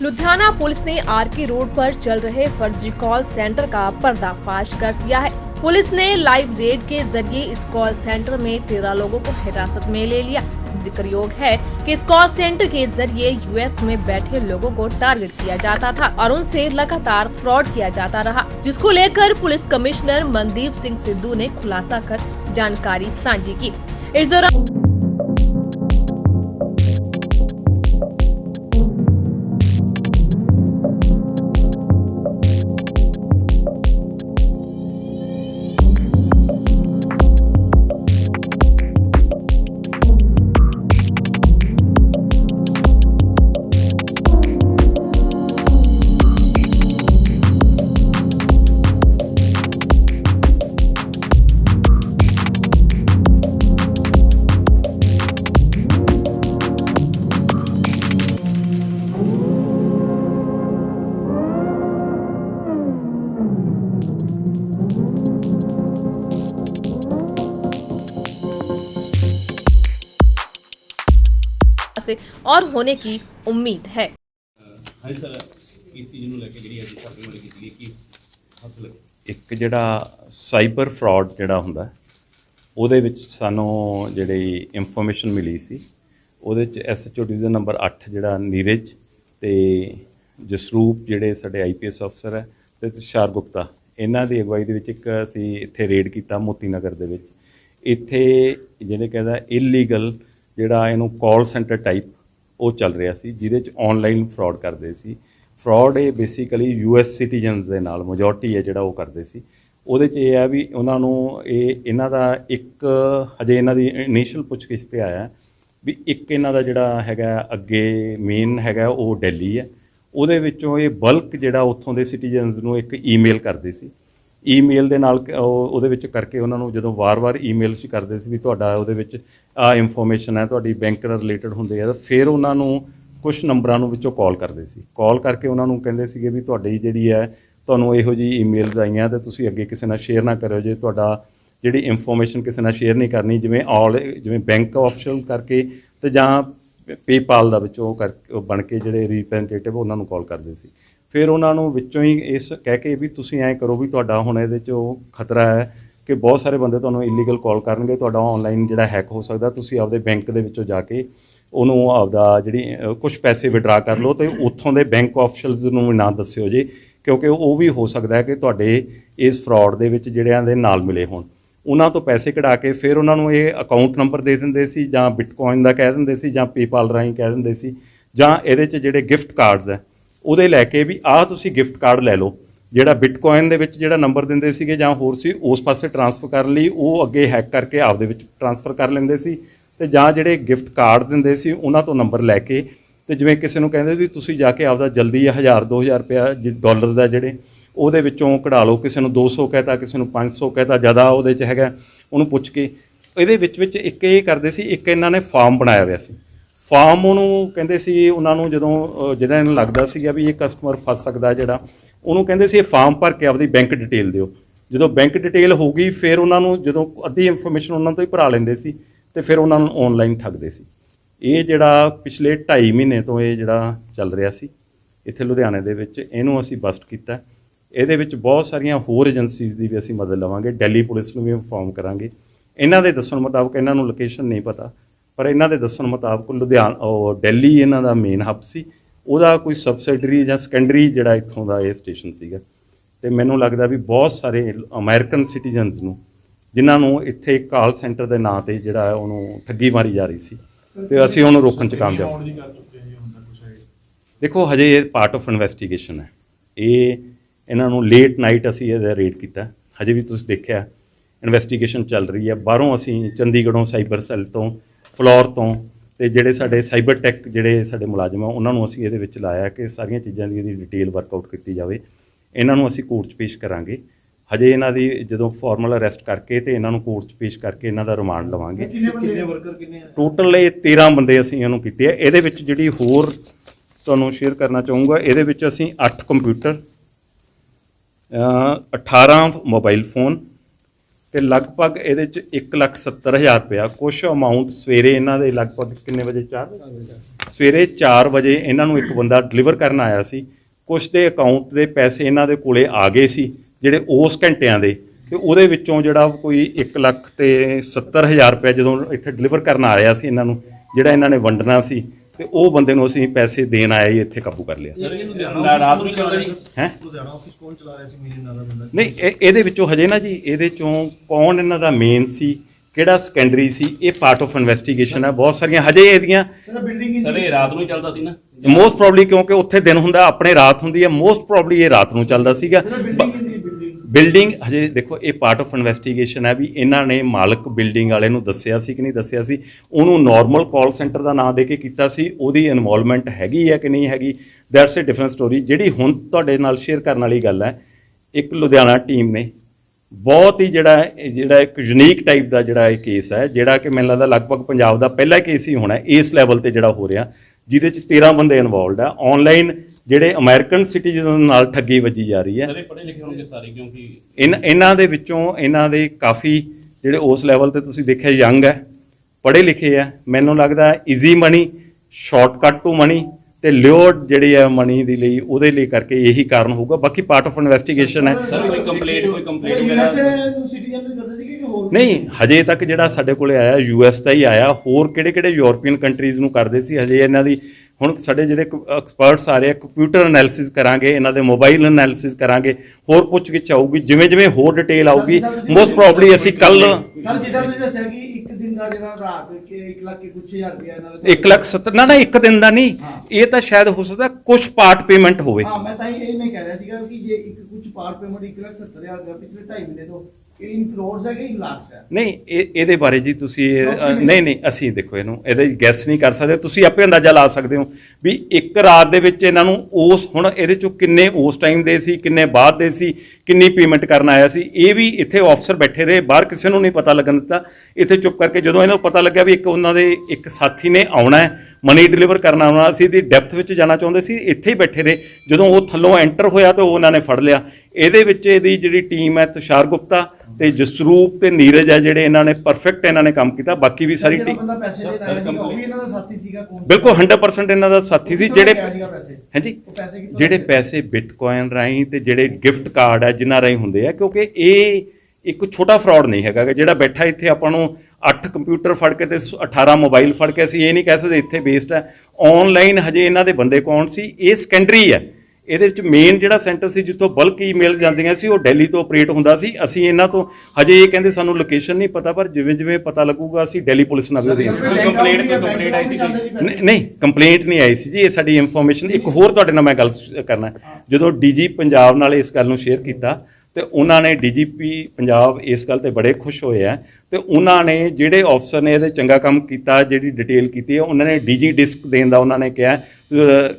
Ludhiana police ने R K road पर चल रहे फर्जी कॉल सेंटर का पर्दाफाश कर दिया है। पुलिस ने लाइव रेड के ज़रिए इस कॉल सेंटर में तेरह लोगों को हिरासत में ले लिया। ज़िक्र योग है कि इस कॉल सेंटर के ज़रिए यूएस में बैठे लोगों को टारगेट किया जाता था और उनसे लगातार फ्रॉड किया जाता रहा, जिसको लेकर पुलिस कमिश्नर मनदीप सिंह सिद्धू ने खुलासा कर जानकारी साझी की। इस दौरान से और होने की उम्मीद है ਹਾਂਜੀ ਸਰ ਇਸ ਚੀਜ਼ ਨੂੰ ਲੈ ਕੇ ਜਿਹੜੀ ਅੱਜ ਛਾਪੇਮਾਰੀ ਕੀਤੀ ਗਈ ਕੀ ਹੱਥ ਲੱਗੇ ਇੱਕ ਜਿਹੜਾ ਸਾਈਬਰ ਫਰਾਡ ਜਿਹੜਾ ਹੁੰਦਾ ਉਹਦੇ ਵਿੱਚ ਸਾਨੂੰ ਜਿਹੜੀ ਇਨਫੋਰਮੇਸ਼ਨ ਮਿਲੀ ਸੀ ਉਹਦੇ ਚ ਐਸਐਚਓ ਡਿਵੀਜ਼ਨ ਨੰਬਰ 8 ਜਿਹੜਾ ਨੀਰਜ ਤੇ ਜਸਰੂਪ ਜਿਹੜੇ ਸਾਡੇ ਆਈਪੀਐਸ ਅਫਸਰ ਹੈ ਤੇ ਤੁਸ਼ਾਰ ਗੁਪਤਾ ਇਹਨਾਂ ਦੀ ਅਗਵਾਈ ਦੇ ਵਿੱਚ ਇੱਕ ਅਸੀਂ ਇੱਥੇ ਰੇਡ ਕੀਤਾ ਮੋਤੀ ਨਗਰ ਦੇ ਵਿੱਚ ਇੱਥੇ ਜਿਹੜੇ ਕਹਿੰਦਾ ਇਲੀਗਲ ਜਿਹੜਾ ਇਹਨੂੰ ਕਾਲ ਸੈਂਟਰ ਟਾਈਪ ਉਹ ਚੱਲ ਰਿਹਾ ਸੀ, ਜਿਹਦੇ ਚ ਆਨਲਾਈਨ ਫਰਾਡ ਕਰਦੇ ਸੀ। ਫਰਾਡ ਇਹ ਬੇਸਿਕਲੀ ਯੂਐਸ ਸਿਟੀਜ਼ਨਸ ਦੇ ਨਾਲ ਮੈਜੋਰਟੀ ਹੈ ਜਿਹੜਾ ਉਹ ਕਰਦੇ ਸੀ। ਉਹਦੇ ਚ ਇਹ ਹੈ ਵੀ ਉਹਨਾਂ ਨੂੰ ਇਹ, ਇਹਨਾਂ ਦਾ ਇੱਕ, ਹਜੇ ਇਹਨਾਂ ਦੀ ਇਨੀਸ਼ੀਅਲ ਪੁੱਛਗਿੱਛ ਤੇ ਆਇਆ ਵੀ ਇੱਕ ਇਹਨਾਂ ਦਾ ਜਿਹੜਾ ਹੈਗਾ ਅੱਗੇ ਮੇਨ ਹੈਗਾ ਉਹ ਦਿੱਲੀ ਹੈ। ਉਹਦੇ ਵਿੱਚੋਂ ਇਹ ਬਲਕ ਜਿਹੜਾ ਉੱਥੋਂ ਦੇ ਸਿਟੀਜ਼ਨਸ ਨੂੰ ਇੱਕ ਈਮੇਲ ਕਰਦੇ ਸੀ। ਈਮੇਲ ਦੇ ਨਾਲ ਕ- ਉਹ- ਉਹਦੇ ਵਿੱਚ ਕਰਕੇ ਉਹਨਾਂ ਨੂੰ ਜਦੋਂ ਵਾਰ-ਵਾਰ ਈਮੇਲ ਸੀ ਕਰਦੇ ਸੀ ਵੀ ਤੁਹਾਡਾ ਉਹਦੇ ਵਿੱਚ ਆ ਇਨਫੋਰਮੇਸ਼ਨ ਹੈ, ਤੁਹਾਡੀ ਬੈਂਕ ਨਾਲ ਰਿਲੇਟਡ ਹੁੰਦੇ ਆ, ਤਾਂ ਫਿਰ ਉਹਨਾਂ ਨੂੰ ਕੁਝ ਨੰਬਰਾਂ ਨੂੰ ਵਿੱਚੋਂ ਕਾਲ ਕਰਦੇ ਸੀ। ਕਾਲ ਕਰਕੇ ਉਹਨਾਂ ਨੂੰ ਕਹਿੰਦੇ ਸੀਗੇ ਵੀ ਤੁਹਾਡੀ ਜਿਹੜੀ ਹੈ, ਤੁਹਾਨੂੰ ਇਹੋ ਜੀ ਈਮੇਲਸ ਆਈਆਂ ਤੇ ਤੁਸੀਂ ਅੱਗੇ ਕਿਸੇ ਨਾਲ ਸ਼ੇਅਰ ਨਾ ਕਰਿਓ। ਜੇ ਤੁਹਾਡਾ ਜਿਹੜੀ ਇਨਫੋਰਮੇਸ਼ਨ ਕਿਸੇ ਨਾਲ ਸ਼ੇਅਰ ਨਹੀਂ ਕਰਨੀ, ਜਿਵੇਂ ਆਲ ਜਿਵੇਂ ਬੈਂਕ ਆਫੀਸ਼ੀਅਲ ਕਰਕੇ ਤੇ ਜਾਂ ਪੇਪਾਲ ਦਾ ਵਿੱਚੋਂ ਕਰ ਬਣ ਕੇ ਜਿਹੜੇ ਰਿਪਰੈਜ਼ੈਂਟੇਟਿਵ ਉਹਨਾਂ ਨੂੰ ਕਾਲ ਕਰਦੇ ਸੀ। ਫਿਰ ਉਹਨਾਂ ਨੂੰ ਵਿੱਚੋਂ ਹੀ ਇਸ ਕਹਿ ਕੇ ਵੀ ਤੁਸੀਂ ਐਂ ਕਰੋ ਵੀ ਤੁਹਾਡਾ ਹੁਣ ਇਹਦੇ 'ਚ ਉਹ ਖਤਰਾ ਹੈ ਕਿ ਬਹੁਤ ਸਾਰੇ ਬੰਦੇ ਤੁਹਾਨੂੰ ਇਲੀਗਲ ਕਾਲ ਕਰਨਗੇ, ਤੁਹਾਡਾ ਆਨਲਾਈਨ ਜਿਹੜਾ ਹੈਕ ਹੋ ਸਕਦਾ, ਤੁਸੀਂ ਆਪਦੇ ਬੈਂਕ ਦੇ ਵਿੱਚੋਂ ਜਾ ਕੇ ਉਹਨੂੰ ਆਪਦਾ ਜਿਹੜੀ ਕੁਝ ਪੈਸੇ ਵਿਡਰਾ ਕਰ ਲਓ ਤੇ ਉੱਥੋਂ ਦੇ ਬੈਂਕ ਆਫੀਸ਼ੀਅਲਸ ਨੂੰ ਵੀ ਨਾ ਦੱਸਿਓ ਜੀ, ਕਿਉਂਕਿ ਉਹ ਵੀ ਹੋ ਸਕਦਾ ਹੈ ਕਿ ਤੁਹਾਡੇ ਇਸ ਫਰਾਡ ਦੇ ਵਿੱਚ ਜਿਹੜਿਆਂ ਦੇ ਨਾਲ ਮਿਲੇ ਹੋਣ। ਉਹਨਾਂ ਤੋਂ ਪੈਸੇ ਕਢਾ ਕੇ ਫਿਰ ਉਹਨਾਂ ਨੂੰ ਇਹ ਅਕਾਊਂਟ ਨੰਬਰ ਦੇ ਦਿੰਦੇ ਸੀ ਜਾਂ ਬਿਟਕੋਇਨ ਦਾ ਕਹਿ ਦਿੰਦੇ ਸੀ ਜਾਂ ਪੇਪਾਲ ਰਾਹੀਂ ਕਹਿ ਦਿੰਦੇ ਸੀ ਜਾਂ ਇਹਦੇ 'ਚ ਜਿਹੜੇ ਗਿਫਟ ਕਾਰਡਸ ਹੈ ਉਹਦੇ ਲੈ ਕੇ ਵੀ ਆਹ ਤੁਸੀਂ ਗਿਫਟ ਕਾਰਡ ਲੈ ਲਓ, ਜਿਹੜਾ ਬਿਟਕੋਇਨ ਦੇ ਵਿੱਚ ਜਿਹੜਾ ਨੰਬਰ ਦਿੰਦੇ ਸੀਗੇ ਜਾਂ ਹੋਰ ਸੀ, ਉਸ ਪਾਸੇ ਟ੍ਰਾਂਸਫਰ ਕਰਨ ਲਈ ਉਹ ਅੱਗੇ ਹੈਕ ਕਰਕੇ ਆਪਦੇ ਵਿੱਚ ਟ੍ਰਾਂਸਫਰ ਕਰ ਲੈਂਦੇ ਸੀ ਤੇ ਜਾਂ ਜਿਹੜੇ ਗਿਫਟ ਕਾਰਡ ਦਿੰਦੇ ਸੀ, ਉਹਨਾਂ ਤੋਂ ਨੰਬਰ ਲੈ ਕੇ ਤੇ ਜਿਵੇਂ ਕਿਸੇ ਨੂੰ ਕਹਿੰਦੇ ਵੀ ਤੁਸੀਂ ਜਾ ਕੇ ਆਪਦਾ ਜਲਦੀ 1000 2000 ਰੁਪਇਆ ਡਾਲਰਸ ਆ ਜਿਹੜੇ, ਉਹਦੇ ਵਿੱਚੋਂ ਕਢਾ ਲਓ, ਕਿਸੇ ਨੂੰ 200 ਕਹਤਾ, ਕਿਸੇ ਨੂੰ 500 ਕਹਤਾ, ਜ਼ਿਆਦਾ ਉਹਦੇ ਚ ਹੈਗਾ, ਉਹਨੂੰ ਪੁੱਛ ਕੇ, ਇਹਦੇ ਵਿੱਚ ਵਿੱਚ ਇੱਕ ਇਹ ਕਰਦੇ ਸੀ, ਇੱਕ ਇਹਨਾਂ ਨੇ ਫਾਰਮ ਬਣਾਇਆ ਹੋਇਆ ਸੀ। ਫਾਰਮ ਉਹਨੂੰ ਕਹਿੰਦੇ ਸੀ ਉਹਨਾਂ ਨੂੰ ਜਦੋਂ ਅਹ, ਜਿਹੜਾ ਇਹਨੂੰ ਲੱਗਦਾ ਸੀਗਾ ਵੀ ਇਹ ਕਸਟਮਰ ਫਸ ਸਕਦਾ ਜਿਹੜਾ ਉਹਨੂੰ ਕਹਿੰਦੇ ਸੀ ਇਹ ਫਾਰਮ ਭਰ ਕੇ ਆਪਦੀ ਬੈਂਕ ਡਿਟੇਲ ਦਿਓ। ਜਦੋਂ ਬੈਂਕ ਡਿਟੇਲ ਹੋ ਗਈ ਫਿਰ ਉਹਨਾਂ ਨੂੰ ਜਦੋਂ ਅੱਧੀ ਇਨਫੋਰਮੇਸ਼ਨ ਉਹਨਾਂ ਤੋਂ ਹੀ ਭਰਾ ਲੈਂਦੇ ਸੀ ਤੇ ਫਿਰ ਉਹਨਾਂ ਨੂੰ ਆਨਲਾਈਨ ਠੱਗਦੇ ਸੀ। ਇਹ ਜਿਹੜਾ ਪਿਛਲੇ 2.5 ਮਹੀਨੇ ਤੋਂ ਇਹ ਜਿਹੜਾ ਚੱਲ ਰਿਹਾ ਸੀ ਇੱਥੇ ਲੁਧਿਆਣੇ ਦੇ ਵਿੱਚ ਇਹਨੂੰ ਅਸੀਂ ਬਸਟ ਕੀਤਾ। ਇਹਦੇ ਵਿੱਚ ਬਹੁਤ ਸਾਰੀਆਂ ਹੋਰ ਏਜੰਸੀਜ਼ ਦੀ ਵੀ ਅਸੀਂ ਮਦਦ ਲਵਾਂਗੇ। ਦਿੱਲੀ ਪੁਲਿਸ ਨੂੰ ਵੀ ਇਨਫੋਰਮ ਕਰਾਂਗੇ। ਇਹਨਾਂ ਦੇ ਦੱਸਣ ਮੁਤਾਬਕ ਇਹਨਾਂ ਨੂੰ ਲੋਕੇਸ਼ਨ ਨਹੀਂ ਪਤਾ। ਪਰ ਇਹਨਾਂ ਦੇ ਦੱਸਣ ਮੁਤਾਬਕ ਲੁਧਿਆਣਾ ਉਹ ਦਿੱਲੀ ਇਹਨਾਂ ਦਾ ਮੇਨ ਹੱਬ ਸੀ। ਉਹਦਾ ਕੋਈ ਸਬਸਿਡਰੀ ਜਾਂ ਸੈਕੰਡਰੀ ਜਿਹੜਾ ਇੱਥੋਂ ਦਾ ਇਹ ਸਟੇਸ਼ਨ ਸੀਗਾ। ਤੇ ਮੈਨੂੰ ਲੱਗਦਾ ਵੀ ਬਹੁਤ ਸਾਰੇ ਅਮਰੀਕਨ ਸਿਟੀਜ਼ਨਸ ਨੂੰ ਜਿਨ੍ਹਾਂ ਨੂੰ ਇੱਥੇ ਕਾਲ ਸੈਂਟਰ ਦੇ ਨਾਂ ਤੇ ਜਿਹੜਾ ਉਹਨੂੰ ਠੱਗੀ ਮਾਰੀ ਜਾ ਰਹੀ ਸੀ। ਤੇ ਅਸੀਂ ਉਹਨੂੰ ਰੋਕਣ ਚ ਕਾਮਯਾਬ ਦੇਖੋ ਹਜੇ ਇਹ ਪਾਰਟ ਆਫ ਇਨਵੈਸਟੀਗੇਸ਼ਨ ਹੈ। ਇਹ ਇਹਨਾਂ ਨੂੰ ਲੇਟ ਨਾਈਟ ਅਸੀਂ ਇਹਦਾ ਰੇਡ ਕੀਤਾ। ਹਜੇ ਵੀ ਤੁਸੀਂ ਦੇਖਿਆ ਇਨਵੈਸਟੀਗੇਸ਼ਨ ਚੱਲ ਰਹੀ ਹੈ। ਬਾਹਰੋਂ ਅਸੀਂ ਚੰਡੀਗੜ੍ਹੋਂ ਸਾਈਬਰ ਸੈੱਲ ਤੋਂ ਫਲੋਰ ਤੋਂ ਤੇ ਜਿਹੜੇ ਸਾਡੇ ਸਾਈਬਰ ਟੈਕ ਜਿਹੜੇ ਸਾਡੇ ਮੁਲਾਜ਼ਮ ਆ ਉਹਨਾਂ ਨੂੰ ਅਸੀਂ ਇਹਦੇ ਵਿੱਚ ਲਾਇਆ ਕਿ ਸਾਰੀਆਂ ਚੀਜ਼ਾਂ ਦੀ ਇਹਦੀ ਡਿਟੇਲ ਵਰਕਆਊਟ ਕੀਤੀ ਜਾਵੇ। ਇਹਨਾਂ ਨੂੰ ਅਸੀਂ ਕੋਰਟ 'ਚ ਪੇਸ਼ ਕਰਾਂਗੇ। ਹਜੇ ਇਹਨਾਂ ਦੀ ਜਦੋਂ ਫਾਰਮਲ ਅਰੈਸਟ ਕਰਕੇ ਤੇ ਇਹਨਾਂ ਨੂੰ ਕੋਰਟ 'ਚ ਪੇਸ਼ ਕਰਕੇ ਇਹਨਾਂ ਦਾ ਰਿਮਾਂਡ ਲਵਾਂਗੇ। ਕਿੰਨੇ ਬੰਦੇ ਕਿੰਨੇ ਵਰਕਰ ਕਿੰਨੇ ਆ? ਟੋਟਲ ਇਹ 13 ਬੰਦੇ ਅਸੀਂ ਇਹਨੂੰ ਕੀਤੇ ਆ। ਇਹਦੇ ਵਿੱਚ ਜਿਹੜੀ ਹੋਰ ਤੁਹਾਨੂੰ ਸ਼ੇਅਰ ਕਰਨਾ ਚਾਹੂੰਗਾ ਇਹਦੇ ਵਿੱਚ ਅਸੀਂ 8 ਕੰਪਿਊਟਰ ਅ, 18 ਮੋਬਾਈਲ ਫੋਨ ਤੇ ਲਗਭਗ ਇਹਦੇ ਚ 170000 ਰੁਪਇਆ ਕੁਝ ਅਮਾਉਂਟ ਸਵੇਰੇ ਇਹਨਾਂ ਦੇ ਲਗਭਗ ਕਿੰਨੇ ਵਜੇ 4 ਸਵੇਰੇ 4 ਵਜੇ ਇਹਨਾਂ ਨੂੰ ਇੱਕ ਬੰਦਾ ਡਿਲੀਵਰ ਕਰਨ ਆਇਆ ਸੀ। ਕੁਝ ਦੇ ਅਕਾਊਂਟ ਦੇ ਪੈਸੇ ਇਹਨਾਂ ਦੇ ਕੋਲੇ ਆ ਗਏ ਸੀ ਜਿਹੜੇ ਉਸ ਘੰਟਿਆਂ ਦੇ। ਤੇ ਉਹਦੇ ਵਿੱਚੋਂ ਜਿਹੜਾ ਕੋਈ 1 ਲੱਖ ਤੇ 70000 ਰੁਪਏ ਜਦੋਂ ਇੱਥੇ ਡਿਲੀਵਰ ਕਰਨ ਆ ਰਿਹਾ ਸੀ ਇਹਨਾਂ ਨੂੰ ਜਿਹੜਾ ਇਹਨਾਂ ਨੇ ਵੰਡਣਾ ਸੀ ਤੇ ਉਹ ਬੰਦੇ ਨੂੰ ਅਸੀਂ ਪੈਸੇ ਦੇਣ ਆਏ ਹੀ ਇੱਥੇ ਕਾਬੂ ਕਰ ਲਿਆ। ਸਰ ਇਹ ਰਾਤ ਨੂੰ ਚੱਲਦਾ ਜੀ। ਹੈ? ਲੁਧਿਆਣਾ ਆਫਿਸ ਕੌਣ ਚਲਾ ਰਿਹਾ ਸੀ ਮੇਰੇ ਨਾਲ ਦਾ ਬੰਦਾ। ਨਹੀਂ ਇਹ- ਇਹਦੇ ਵਿੱਚੋਂ ਹਜੇ ਨਾ ਜੀ ਇਹਦੇ ਚੋਂ ਕੌਣ ਇਹਨਾਂ ਦਾ ਮੇਨ ਸੀ ਕਿਹੜਾ ਸੈਕੰਡਰੀ ਸੀ ਇਹ ਪਾਰਟ ਆਫ ਇਨਵੈਸਟੀਗੇਸ਼ਨ ਹੈ ਬਹੁਤ ਸਾਰੀਆਂ ਹਜੇ ਇਹਦੀਆਂ ਸਰ ਬਿਲਡਿੰਗ ਸਰ ਇਹ ਰਾਤ ਨੂੰ ਹੀ ਚੱਲਦਾ ਸੀ ਨਾ। ਮੋਸਟ ਪ੍ਰੋਬਬਲੀ ਕਿਉਂਕਿ ਉੱਥੇ ਦਿਨ ਹੁੰਦਾ ਆਪਣੇ ਰਾਤ ਹੁੰਦੀ ਹੈ ਮੋਸਟ ਪ੍ਰੋਬਬਲੀ ਇਹ ਰਾਤ ਨੂੰ ਚੱਲਦਾ ਸੀਗਾ। ਬਿਲਡਿੰਗ, ਹਜੇ ਦੇਖੋ, ਇਹ ਪਾਰਟ ਆਫ ਇਨਵੈਸਟੀਗੇਸ਼ਨ ਹੈ ਵੀ ਇਹਨਾਂ ਨੇ ਮਾਲਕ ਬਿਲਡਿੰਗ ਵਾਲੇ ਨੂੰ ਦੱਸਿਆ ਸੀ ਕਿ ਨਹੀਂ ਦੱਸਿਆ ਸੀ। ਉਹਨੂੰ ਨਾਰਮਲ ਕਾਲ ਸੈਂਟਰ ਦਾ ਨਾਮ ਦੇ ਕੇ ਕੀਤਾ ਸੀ। ਉਹਦੀ ਇਨਵੋਲਵਮੈਂਟ ਹੈਗੀ ਹੈ ਕਿ ਨਹੀਂ ਹੈਗੀ? ਦੈਟਸ ਅ ਡਿਫਰੈਂਟ ਸਟੋਰੀ ਜਿਹੜੀ ਹੁਣ ਤੁਹਾਡੇ ਨਾਲ ਸ਼ੇਅਰ ਕਰਨ ਵਾਲੀ ਗੱਲ ਹੈ, ਇੱਕ ਲੁਧਿਆਣਾ ਟੀਮ ਨੇ ਬਹੁਤ ਹੀ ਜਿਹੜਾ ਜਿਹੜਾ ਇੱਕ ਯੂਨੀਕ ਟਾਈਪ ਦਾ ਜਿਹੜਾ ਇਹ ਕੇਸ ਹੈ, ਜਿਹੜਾ ਕਿ ਮੈਨੂੰ ਲੱਗਦਾ ਲਗਭਗ ਪੰਜਾਬ ਦਾ ਪਹਿਲਾ ਕੇਸ ਹੀ ਹੋਣਾ ਇਸ ਲੈਵਲ ਤੇ ਜਿਹੜਾ ਹੋ ਰਿਹਾ, ਜਿਹਦੇ ਚ 13 ਬੰਦੇ ਇਨਵੋਲਡ ਆ। ਆਨਲਾਈਨ ਜਿਹੜੇ ਅਮਰੀਕਨ ਸਿਟੀਜ਼ਨ ਨਾਲ ਠੱਗੀ ਵੱਜੀ ਜਾ ਰਹੀ ਹੈ। ਸਰ ਪੜ੍ਹੇ ਲਿਖੇ ਹੋਣਗੇ ਸਾਰੇ ਕਿਉਂਕਿ ਇਹਨਾਂ ਦੇ ਵਿੱਚੋਂ ਇਹਨਾਂ ਦੇ ਕਾਫੀ ਜਿਹੜੇ ਉਸ ਲੈਵਲ ਤੇ ਤੁਸੀਂ ਦੇਖਿਆ ਯੰਗ ਹੈ ਪੜ੍ਹੇ ਲਿਖੇ ਹੈ। ਮੈਨੂੰ ਲੱਗਦਾ easy money shortcut to money ਤੇ ਲਿਓਡ ਜਿਹੜੀ ਹੈ ਮਨੀ ਦੇ ਲਈ ਉਹਦੇ ਲਈ ਕਰਕੇ ਇਹੀ ਕਾਰਨ ਹੋਊਗਾ। ਬਾਕੀ ਪਾਰਟ ਆਫ ਇਨਵੈਸਟੀਗੇਸ਼ਨ ਹੈ। ਸਰ ਕੋਈ ਕੰਪਲੇਂਟ ਕੋਈ ਕੰਪਲੇਂਟ ਵਗੈਰਾ? ਯੂਐਸਏ ਨੂੰ ਸਿਟੀਜ਼ਨ ਵੀ ਕਰਦੇ ਸੀ ਕਿ ਹੋਰ ਨਹੀਂ ਹਜੇ ਤੱਕ ਜਿਹੜਾ ਸਾਡੇ ਕੋਲੇ ਆਇਆ ਯੂਐਸ ਦਾ ਹੀ ਆਇਆ। ਹੋਰ ਕਿਹੜੇ ਕਿਹੜੇ ਯੂਰਪੀਅਨ ਕੰਟਰੀਜ਼ ਨੂੰ ਕਰਦੇ ਸੀ ਹਜੇ ਇਹਨਾਂ ਦੀ ਹੁਣ ਸਾਡੇ ਜਿਹੜੇ ਐਕਸਪਰਟਸ ਆ ਰਹੇ ਆ ਕੰਪਿਊਟਰ ਐਨਾਲਿਸਿਸ ਕਰਾਂਗੇ ਇਹਨਾਂ ਦੇ ਮੋਬਾਈਲ ਐਨਾਲਿਸਿਸ ਕਰਾਂਗੇ ਹੋਰ ਪੁੱਛ ਗਿੱਛ ਆਊਗੀ ਜਿਵੇਂ ਜਿਵੇਂ ਹੋਰ ਡਿਟੇਲ ਆਊਗੀ ਮੋਸਟ ਪ੍ਰੋਬਬਲੀ ਅਸੀਂ ਕੱਲ ਸਰ ਜਿੱਦਾਂ ਤੁਸੀਂ ਦੱਸਿਆ ਕਿ ਇੱਕ ਦਿਨ ਦਾ ਜਿਹੜਾ ਰਾਤ ਕੇ 1 ਲੱਖ ਕੇ ਕੁਛ ਹਜ਼ਾਰ ਰੁਪਇਆ ਇਹਨਾਂ ਨੇ 1 ਲੱਖ 70 ਨਾ ਨਾ ਇੱਕ ਦਿਨ ਦਾ ਨਹੀਂ ਇਹ ਤਾਂ ਸ਼ਾਇਦ ਹੋ ਸਕਦਾ ਕੁਝ ਪਾਰਟ ਪੇਮੈਂਟ ਹੋਵੇ। ਹਾਂ ਮੈਂ ਤਾਂ ਇਹ ਮੈਂ ਕਹਿ ਰਿਹਾ ਸੀਗਾ ਕਿ ਜੇ ਇੱਕ ਕੁਝ ਪਾਰਟ ਪੇਮੈਂਟ 1 ਲੱਖ 70 ਹਜ਼ਾਰ ਦਾ ਪਿਛਲੇ 2.5 ਮਹੀਨੇ ਤੋਂ ਇਹ ਇਨ ਕਰੋੜਸ ਹੈ ਕਿ ਇਨ ਲਾਖਸ ਹੈ? ਨਹੀਂ ਇਹ ਇਹਦੇ ਬਾਰੇ ਜੀ ਤੁਸੀਂ ਇਹ-? ਨਹੀਂ ਨਹੀਂ ਅਸੀਂ ਦੇਖੋ ਇਹਨੂੰ ਇਹਦਾ ਗੈਸ ਨਹੀਂ ਕਰ ਸਕਦੇ। ਤੁਸੀਂ ਆਪੇ ਅੰਦਾਜ਼ਾ ਲਾ ਸਕਦੇ ਹੋ ਵੀ ਇੱਕ ਰਾਤ ਦੇ ਵਿੱਚ ਇਹਨਾਂ ਨੂੰ ਉਸ ਹੁਣ ਇਹਦੇ ਚੋਂ ਕਿੰਨੇ ਉਸ ਟਾਈਮ ਦੇ ਸੀ ਕਿੰਨੇ ਬਾਅਦ ਦੇ ਸੀ ਕਿੰਨੀ ਪੇਮੈਂਟ ਕਰਨ ਆਇਆ ਸੀ ਇਹ ਵੀ ਇੱਥੇ ਆਫਸਰ ਬੈਠੇ ਰਹੇ ਬਾਹਰ ਕਿਸੇ ਨੂੰ ਨਹੀਂ ਪਤਾ ਲੱਗਣ ਦਿੱਤਾ। ਇੱਥੇ ਚੁੱਪ ਕਰਕੇ ਜਦੋਂ ਇਹਨਾਂ ਨੂੰ ਪਤਾ ਲੱਗਿਆ ਵੀ ਇੱਕ ਉਹਨਾਂ ਦੇ ਇੱਕ ਸਾਥੀ ਨੇ ਆਉਣਾ ਹੈ ਮਨੀ ਡਿਲੀਵਰ ਕਰਨ ਆਉਣਾ ਸੀ ਦੀ ਡੈਪਥ ਵਿੱਚ ਜਾਣਾ ਚਾਹੁੰਦੇ ਸੀ ਇੱਥੇ ਹੀ ਬੈਠੇ ਰਹੇ। ਜਦੋਂ ਉਹ ਥੱਲੋਂ ਐਂਟਰ ਹੋਇਆ ਤਾਂ ਉਹਨਾਂ ਨੇ ਫੜ ਲਿਆ। ਇਹਦੇ ਵਿੱਚ ਇਹਦੀ ਜਿਹੜੀ ਟੀਮ ਹੈ ਤੁਸ਼ਾਰ ਗੁਪਤਾ ਤੇ ਜਸਰੂਪ ਤੇ ਨੀਰਜ ਹੈ ਜਿਹੜੇ ਇਹਨਾਂ ਨੇ ਪਰਫੈਕਟ ਇਹਨਾਂ ਨੇ ਕੰਮ ਕੀਤਾ। ਬਾਕੀ ਵੀ ਸਾਰੀ ਟੀਮ ਬੰਦਾ ਪੈਸੇ ਦੇਣ ਆਇਆ ਸੀਗਾ ਉਹ ਵੀ ਇਹਨਾਂ ਦਾ ਸਾਥੀ ਸੀਗਾ ਕੌਣ ਸੀ? ਬਿਲਕੁਲ 100% ਇਹਨਾਂ ਦਾ ਸਾਥੀ ਸੀ ਜਿਹੜੇ ਹਾਂਜੀ। ਜਿਹੜੇ ਪੈਸੇ ਬਿਟਕੋਇਨ ਰਾਹੀਂ ਤੇ ਜਿਹੜੇ ਗਿਫਟ ਕਾਰਡ ਹੈ ਜਿਨ੍ਹਾਂ ਰਾਹੀਂ ਹੁੰਦੇ ਆ ਕਿਉਂਕਿ ਇਹ ਇੱਕ ਛੋਟਾ ਫਰਾਡ ਨਹੀਂ ਹੈਗਾ ਜਿਹੜਾ ਬੈਠਾ ਇੱਥੇ ਆਪਾਂ ਨੂੰ 8 ਕੰਪਿਊਟਰ ਫੜ ਕੇ ਤੇ ਸ- 18 ਮੋਬਾਈਲ ਫੜ ਕੇ ਅਸੀਂ ਇਹ ਨਹੀਂ ਕਹਿ ਸਕਦੇ ਇੱਥੇ ਬੇਸਡ ਹੈ। ਆਨਲਾਈਨ ਹਜੇ ਇਹਨਾਂ ਦੇ ਬੰਦੇ ਕੌਣ ਸੀ? ਇਹ ਸੈਕੰਡਰੀ ਹੈ। ਇਹਦੇ ਵਿੱਚ ਮੇਨ ਜਿਹੜਾ ਸੈਂਟਰ ਸੀ ਜਿੱਥੋਂ ਬਲਕ ਈਮੇਲ ਜਾਂਦੀਆਂ ਸੀ ਉਹ ਦਿੱਲੀ ਤੋਂ ਆਪਰੇਟ ਹੁੰਦਾ ਸੀ ਅਸੀਂ ਇਹਨਾਂ ਤੋਂ ਹਜੇ ਇਹ ਕਹਿੰਦੇ ਸਾਨੂੰ ਲੋਕੇਸ਼ਨ ਨਹੀਂ ਪਤਾ ਪਰ ਜਿਵੇਂ ਜਿਵੇਂ ਪਤਾ ਲੱਗੂਗਾ ਅਸੀਂ ਦਿੱਲੀ ਪੁਲਿਸ ਨਾਲ ਵੀ ਕੋਈ complaint ਆਈ ਸੀ? ਨਹੀਂ- ਨਹੀਂ ਕੰਪਲੇਂਟ ਨਹੀਂ ਆਈ ਸੀ ਜੀ ਇਹ ਸਾਡੀ ਇਨਫੋਰਮੇਸ਼ਨ ਇੱਕ ਹੋਰ ਤੁਹਾਡੇ ਨਾਲ ਮੈਂ ਗੱਲ ਕਰਨਾ। ਜਦੋਂ ਡੀਜੀ ਪੰਜਾਬ ਨਾਲ ਇਸ ਗੱਲ ਨੂੰ ਸ਼ੇਅਰ ਕੀਤਾ ਤੇ ਉਹਨਾਂ ਨੇ ਡੀਜੀਪੀ ਪੰਜਾਬ ਇਸ ਗੱਲ ਤੇ ਬੜੇ ਖੁਸ਼ ਹੋਏ ਆ ਤੇ ਉਹਨਾਂ ਨੇ ਜਿਹੜੇ ਅਫਸਰ ਨੇ ਇਹਦੇ ਚੰਗਾ ਕੰਮ ਕੀਤਾ, ਜਿਹੜੀ ਡਿਟੇਲ ਕੀਤੀ ਹੈ ਉਹਨਾਂ ਨੇ ਡੀਜੀ ਡਿਸਕ ਦੇਣ ਦਾ ਉਹਨਾਂ ਨੇ ਕਿਹਾ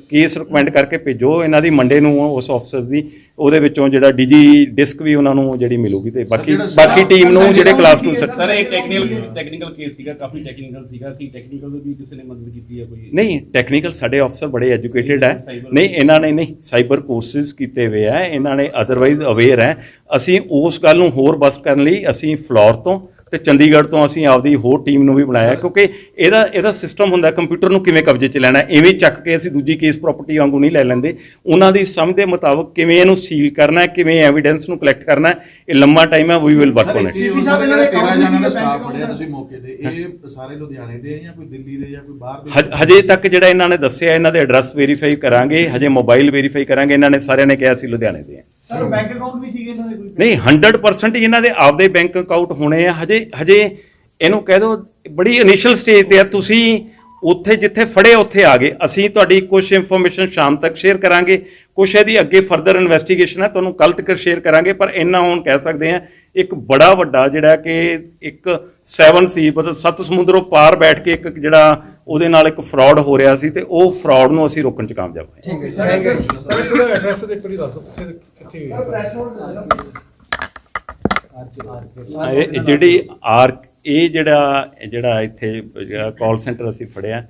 ਕੇਸ ਰਿਕਮੈਂਡ ਕਰਕੇ ਭੇਜੋ, ਇਹਨਾਂ ਦੀ ਮੰਡੇ ਨੂੰ ਉਸ ਅਫਸਰ ਦੀ ਉਹਦੇ ਵਿੱਚੋਂ ਜਿਹੜਾ ਡੀਜੀ ਡਿਸਕ ਵੀ ਉਹਨਾਂ ਨੂੰ ਜਿਹੜੀ ਮਿਲੂਗੀ ਤੇ ਬਾਕੀ ਬਾਕੀ ਟੀਮ ਨੂੰ ਜਿਹੜੇ ਕਲਾਸ 2 ਸਰ ਇਹ ਟੈਕਨੀਕਲ ਟੈਕਨੀਕਲ ਕੇਸ ਸੀਗਾ ਕਾਫੀ ਟੈਕਨੀਕਲ ਸੀਗਾ ਕਿ ਟੈਕਨੀਕਲ ਵੀ ਕਿਸੇ ਨੇ ਮਦਦ ਕੀਤੀ ਹੈ ਕੋਈ? ਨਹੀਂ ਟੈਕਨੀਕਲ ਸਾਡੇ ਅਫਸਰ ਬੜੇ ਐਜੂਕੇਟਿਡ ਹੈ। ਨਹੀਂ ਇਹਨਾਂ ਨੇ ਨਹੀਂ ਸਾਈਬਰ ਕੋਰਸਿਸ ਕੀਤੇ ਹੋਏ ਆ ਇਹਨਾਂ ਨੇ ਅਦਰਵਾਈਜ਼ ਅਵੇਅਰ ਹੈ। ਅਸੀਂ ਉਸ ਗੱਲ ਨੂੰ ਹੋਰ ਬਸਟ ਕਰਨ ਲਈ ਅਸੀਂ ਫਲੋਰ ਤੋਂ ਤੇ ਚੰਡੀਗੜ੍ਹ ਤੋਂ ਅਸੀਂ ਆਪਦੀ ਹੋਰ ਟੀਮ ਨੂੰ ਵੀ ਬਣਾਇਆ ਕਿਉਂਕਿ ਇਹਦਾ ਇਹਦਾ ਸਿਸਟਮ ਹੁੰਦਾ ਕੰਪਿਊਟਰ ਨੂੰ ਕਿਵੇਂ ਕਬਜ਼ੇ 'ਚ ਲੈਣਾ ਹੈ। ਐਵੇਂ ਚੱਕ ਕੇ ਅਸੀਂ ਦੂਜੀ ਕੇਸ ਪ੍ਰਾਪਰਟੀ ਵਾਂਗੂ ਨਹੀਂ ਲੈ ਲੈਂਦੇ। ਉਹਨਾਂ ਦੀ ਸਮਝ ਦੇ ਮੁਤਾਬਕ ਕਿਵੇਂ ਇਹਨੂੰ ਸੀਲ ਕਰਨਾ ਹੈ ਕਿਵੇਂ ਐਵੀਡੈਂਸ ਨੂੰ ਕਲੈਕਟ ਕਰਨਾ ਹੈ ਇਹ ਲੰਮਾ ਟਾਈਮ ਹੈ we will work on it CP ਸਾਹਿਬ ਇਹਨਾਂ ਤੇਰਾਂ account ਜਣਾਂ ਦਾ ਸਟਾਫ ਫੜਿਆ ਤੁਸੀਂ ਮੌਕੇ ਤੇ। ਇਹ ਸਾਰੇ ਲੁਧਿਆਣੇ ਦੇ ਆ ਜਾਂ ਕੋਈ ਦਿੱਲੀ ਦੇ ਜਾਂ ਕੋਈ ਬਾਹਰ ਦੇ? ਹਜ- ਹਜੇ ਤੱਕ ਜਿਹੜਾ ਇਹਨਾਂ ਨੇ ਦੱਸਿਆ ਇਹਨਾਂ ਦੇ ਐਡਰੈਸ ਵੈਰੀਫਾਈ ਕਰਾਂਗੇ ਹਜੇ ਮੋਬਾਈਲ ਵੈਰੀਫਾਈ ਕਰਾਂਗੇ ਇਹਨਾਂ ਨੇ ਸਾਰਿਆਂ ਨੇ ਕਿਹਾ ਸੀ ਲੁਧਿਆਣੇ ਦੇ ਆ ਸਰ ਬੈਂਕ ਅਕਾਊਂਟ ਵੀ ਸੀਗੇ ਇਹਨਾਂ ਦੇ ਕੋਈ? ਨਹੀਂ 100% ਹੀ ਇਹਨਾਂ ਦੇ ਆਪਦੇ ਬੈਂਕ ਅਕਾਊਂਟ ਹੋਣੇ ਆ। ਹਜੇ ਹਜੇ ਇਹਨੂੰ ਕਹਿ ਦਿਓ ਬੜੀ ਇਨੀਸ਼ੀਅਲ ਸਟੇਜ ਤੇ ਆ। ਤੁਸੀਂ ਉੱਥੇ ਜਿੱਥੇ ਫੜੇ ਉੱਥੇ ਆ ਗਏ। ਅਸੀਂ ਤੁਹਾਡੀ ਕੁਝ ਇਨਫੋਰਮੇਸ਼ਨ ਸ਼ਾਮ ਤੱਕ ਸ਼ੇਅਰ ਕਰਾਂਗੇ। ਕੁਝ ਇਹਦੀ ਅੱਗੇ ਫਰਦਰ ਇਨਵੈਸਟੀਗੇਸ਼ਨ ਹੈ ਤੁਹਾਨੂੰ ਕੱਲ ਤੱਕ ਸ਼ੇਅਰ ਕਰਾਂਗੇ। ਪਰ ਇੰਨਾ ਹੁਣ ਕਹਿ ਸਕਦੇ ਆ ਇੱਕ ਬੜਾ ਵੱਡਾ ਜਿਹੜਾ ਕਿ ਇੱਕ 7 ਸੀ ਮਤਲਬ ਸੱਤ ਸਮੁੰਦਰੋਂ ਪਾਰ ਬੈਠ ਕੇ ਇੱਕ ਜਿਹੜਾ ਉਹਦੇ ਨਾਲ ਇੱਕ ਫਰਾਡ ਹੋ ਰਿਹਾ ਸੀ ਤੇ ਉਹ ਫਰਾਡ ਨੂੰ ਅਸੀਂ ਰੋਕਣ ਚ ਕਾਮਯਾਬ ਹੋਏ ਠੀਕ ਹੈ ਥੈਂਕ ਯੂ ਸਰ ਥੋੜਾ ਐਡਰੈਸ ਦੇ ਉੱਪਰ ਹੀ ਦੱਸ ਦਿਓ ਸਰ ਪ੍ਰੈਸ ਨੋਟ ਇਹ ਜਿਹੜੀ ਆਰ ਇਹ ਜਿਹੜਾ ਜਿਹੜਾ ਇੱਥੇ ਕਾਲ ਸੈਂਟਰ ਅਸੀਂ ਫੜਿਆ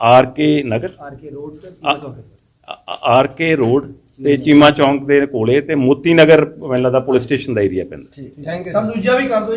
R K Nagar? R K road sir Cheema ਚੌਂਕ ਸਰ। ਆਰ ਕੇ ਰੋਡ ਤੇ ਚੀਮਾ ਚੌਂਕ। ਦੇ ਕੋਲੇ ਤੇ ਮੋਤੀ ਨਗਰ ਮੈਨੂੰ ਲੱਗਦਾ ਪੁਲਿਸ ਸਟੇਸ਼ਨ ਦਾ ਏਰੀਆ ਪੈਂਦਾ। ਥੈਂਕ ਯੂ ਸਰ ਦੂਜਾ ਵੀ ਕਰ ਦਿਓ